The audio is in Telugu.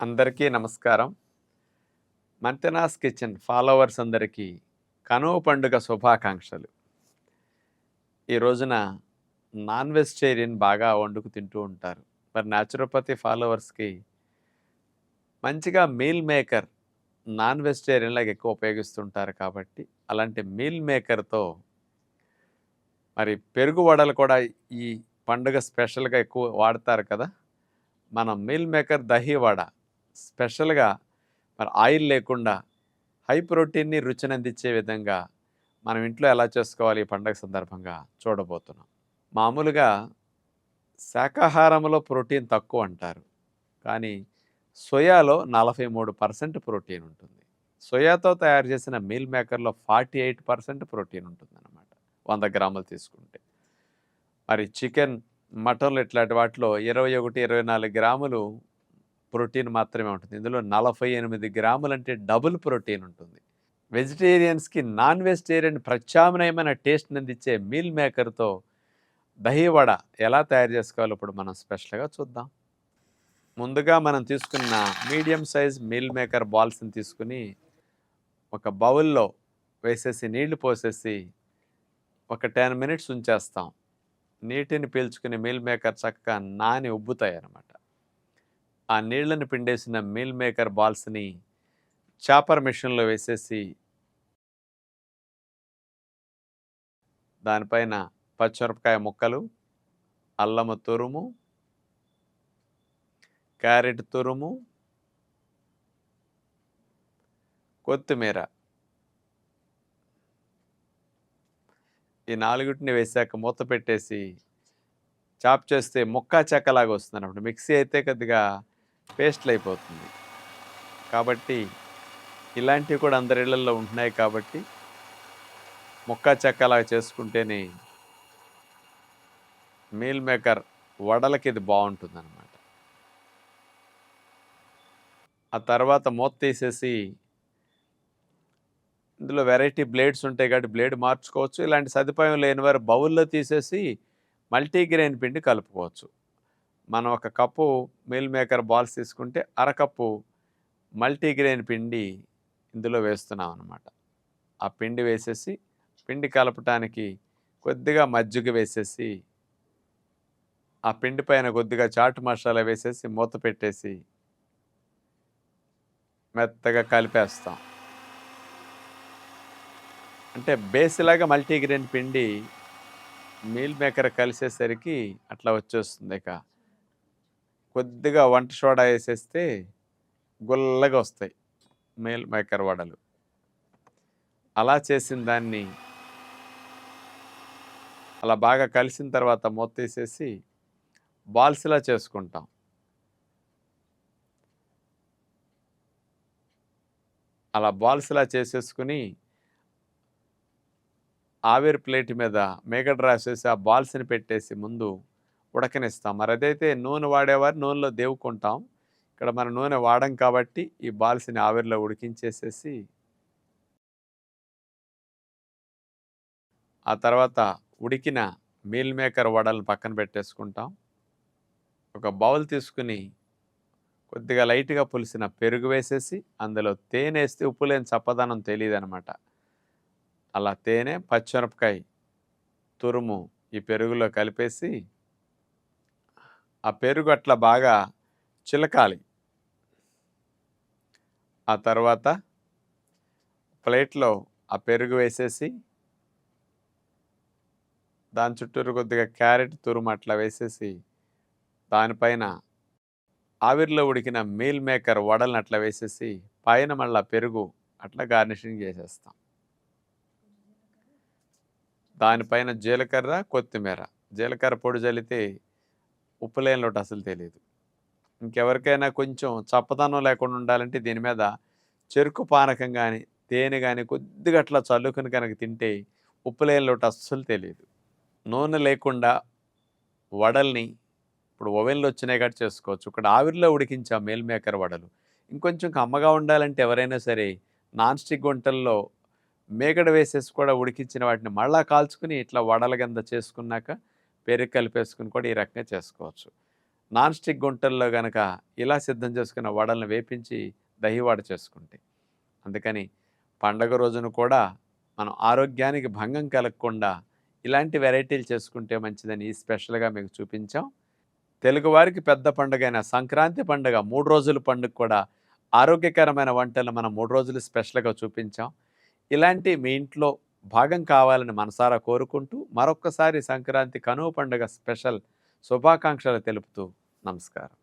అందరికీ నమస్కారం. మంతెనాస్ కిచెన్ ఫాలోవర్స్ అందరికీ కనువ పండుగ శుభాకాంక్షలు. ఈ రోజున నాన్ వెజిటేరియన్ బాగా వండుకు తింటూ ఉంటారు. మరి న్యాచురోపతి ఫాలోవర్స్కి మంచిగా మీల్ మేకర్ నాన్ వెజిటేరియన్లాగా ఎక్కువ ఉపయోగిస్తుంటారు కాబట్టి అలాంటి మీల్ మేకర్తో మరి పెరుగు వడలు కూడా ఈ పండుగ స్పెషల్గా ఎక్కువ వాడతారు కదా. మనం మీల్ మేకర్ దహీ వడ స్పెషల్గా మరి ఆయిల్ లేకుండా హై ప్రోటీన్ని రుచిని అందించే విధంగా మనం ఇంట్లో ఎలా చేసుకోవాలి ఈ పండగ సందర్భంగా చూడబోతున్నాం. మామూలుగా శాకాహారంలో ప్రోటీన్ తక్కువ అంటారు. కానీ సోయాలో నలభై మూడు పర్సెంట్ ప్రోటీన్ ఉంటుంది. సోయాతో తయారు చేసిన మీల్ మేకర్లో ఫార్టీ ఎయిట్ పర్సెంట్ ప్రోటీన్ ఉంటుంది అనమాట వంద గ్రాములు తీసుకుంటే. మరి చికెన్ మటన్లు ఇట్లాంటి వాటిలో ఇరవై ఒకటి ఇరవై నాలుగు గ్రాములు ప్రోటీన్ మాత్రమే ఉంటుంది. ఇందులో నలభై ఎనిమిది గ్రాములు అంటే డబుల్ ప్రోటీన్ ఉంటుంది. వెజిటేరియన్స్కి నాన్ వెజిటేరియన్ ప్రత్యామ్నాయమైన టేస్ట్ని అందించే మీల్ మేకర్తో దహీ వడ ఎలా తయారు చేసుకోవాలో ఇప్పుడు మనం స్పెషల్గా చూద్దాం. ముందుగా మనం తీసుకున్న మీడియం సైజ్ మీల్ మేకర్ బాల్స్ని తీసుకుని ఒక బౌల్లో వేసేసి నీళ్ళు పోసేసి ఒక టెన్ మినిట్స్ ఉంచేస్తాం. నీటిని పీల్చుకుని మీల్ మేకర్ చక్కగా నాని ఉబ్బుతాయి అన్నమాట ఆ నీళ్ళను పిండేసిన మీల్ మేకర్ బాల్స్ని చాపర్ మిషన్లో వేసేసి దానిపైన పచ్చిమిరపకాయ ముక్కలు అల్లము తురుము క్యారెట్ తురుము కొత్తిమీర. ఈ నాలుగుటిని వేసాక మూత పెట్టేసి చాప్ చేస్తే ముక్క చెక్కలాగా వస్తుంది అన్నప్పుడు మిక్సీ అయితే కొద్దిగా పేస్ట్లు అయిపోతుంది. కాబట్టి ఇలాంటివి కూడా అందరి ఇళ్ళలో ఉంటున్నాయి కాబట్టి ముక్క చెక్కలాగా చేసుకుంటేనే మీల్ మేకర్ వడలకి ఇది బాగుంటుంది అనమాట ఆ తర్వాత మూత తీసేసి ఇందులో వెరైటీ బ్లేడ్స్ ఉంటాయి కాబట్టి బ్లేడ్ మార్చుకోవచ్చు. ఇలాంటి సదుపాయం లేని వారు బౌల్లో తీసేసి మల్టీగ్రెయిన్ పిండి కలుపుకోవచ్చు. మనం ఒక కప్పు మీల్ మేకర్ బాల్స్ తీసుకుంటే అరకప్పు మల్టీగ్రెయిన్ పిండి ఇందులో వేస్తున్నాం అనమాట ఆ పిండి వేసేసి పిండి కలపటానికి కొద్దిగా మజ్జిగ వేసేసి ఆ పిండి పైన కొద్దిగా చాటు మసాలా వేసేసి మూత పెట్టేసి మెత్తగా కలిపేస్తాం. అంటే బేసిలాగా మల్టీగ్రెయిన్ పిండి మీల్ మేకర్ కలిసేసరికి అట్లా వచ్చేస్తుంది ఇక. కొద్దిగా వంట సోడా వేసేస్తే గుల్లగా వస్తాయి మేల్ మేకర్ వడలు. అలా చేసిన దాన్ని అలా బాగా కలిసిన తర్వాత మూత తీసేసి బాల్స్లా చేసుకుంటాం. అలా బాల్స్లా చేసేసుకుని ఆవిరి ప్లేట్ మీద మేకడ రాసేసి ఆ బాల్స్ని పెట్టేసి ముందు ఉడకనిస్తాం. మరి అదైతే నూనె వాడేవారు నూనెలో దేవుకుంటాం. ఇక్కడ మన నూనె వాడం కాబట్టి ఈ బాల్స్ని ఆవిరిలో ఉడికించేసేసి ఆ తర్వాత ఉడికిన మీల్ మేకర్ వడలను పక్కన పెట్టేసుకుంటాం. ఒక బౌల్ తీసుకుని కొద్దిగా లైట్గా పులిసిన పెరుగు వేసేసి అందులో తేనె వేస్తే ఉప్పు లేని చప్పదనం తెలియదు అనమాట అలా తేనె పచ్చిమిరపకాయ తురుము ఈ పెరుగులో కలిపేసి ఆ పెరుగు అట్లా బాగా చిలకాలి. ఆ తర్వాత ప్లేట్లో ఆ పెరుగు వేసేసి దాని చుట్టూరు కొద్దిగా క్యారెట్ తురుము అట్లా వేసేసి దానిపైన ఆవిరిలో ఉడికిన మీల్ మేకర్ వడలను అట్లా వేసేసి పైన మళ్ళా పెరుగు అట్లా గార్నిషింగ్ చేసేస్తాం. దానిపైన జీలకర్ర కొత్తిమీర. జీలకర్ర పొడి చల్లితే ఉప్పులేని లోటు అసలు తెలియదు ఇంకెవరికైనా కొంచెం చప్పదనం లేకుండా ఉండాలంటే దీని మీద చెరుకు పానకం కానీ తేనె కానీ కొద్దిగా అట్లా చల్లుకుని కనుక తింటే ఉప్పు లేని లోటు అస్సలు తెలియదు నూనె లేకుండా వడల్ని ఇప్పుడు ఓవెన్లో వచ్చినాయి కాబట్టి చేసుకోవచ్చు. ఇక్కడ ఆవిరిలో ఉడికించా మేల్ మేకర్ వడలు ఇంకొంచెం కమ్మగా ఉండాలంటే ఎవరైనా సరే నాన్ స్టిక్ గుంటల్లో మేకడ వేసేసి కూడా ఉడికించిన వాటిని మళ్ళా కాల్చుకుని ఇట్లా వడల కింద చేసుకున్నాక పెరుగు కలిపేసుకుని కూడా ఈ రకంగా చేసుకోవచ్చు. నాన్ స్టిక్ గుంటల్లో కనుక ఇలా సిద్ధం చేసుకున్న వడలను వేపించి దహివాడ చేసుకుంటే అందుకని పండగ రోజున కూడా మనం ఆరోగ్యానికి భంగం కలగకుండా ఇలాంటి వెరైటీలు చేసుకుంటే మంచిదని ఈ స్పెషల్గా మీకు చూపించాం. తెలుగువారికి పెద్ద పండుగ సంక్రాంతి పండుగ మూడు రోజుల పండుగ కూడా ఆరోగ్యకరమైన వంటలు మనం మూడు రోజులు స్పెషల్గా చూపించాం. ఇలాంటి మీ ఇంట్లో భాగం కావాలని మనసారా కోరుకుంటూ మరొక్కసారి సంక్రాంతి కనువ పండుగ స్పెషల్ శుభాకాంక్షలు తెలుపుతూ నమస్కారం.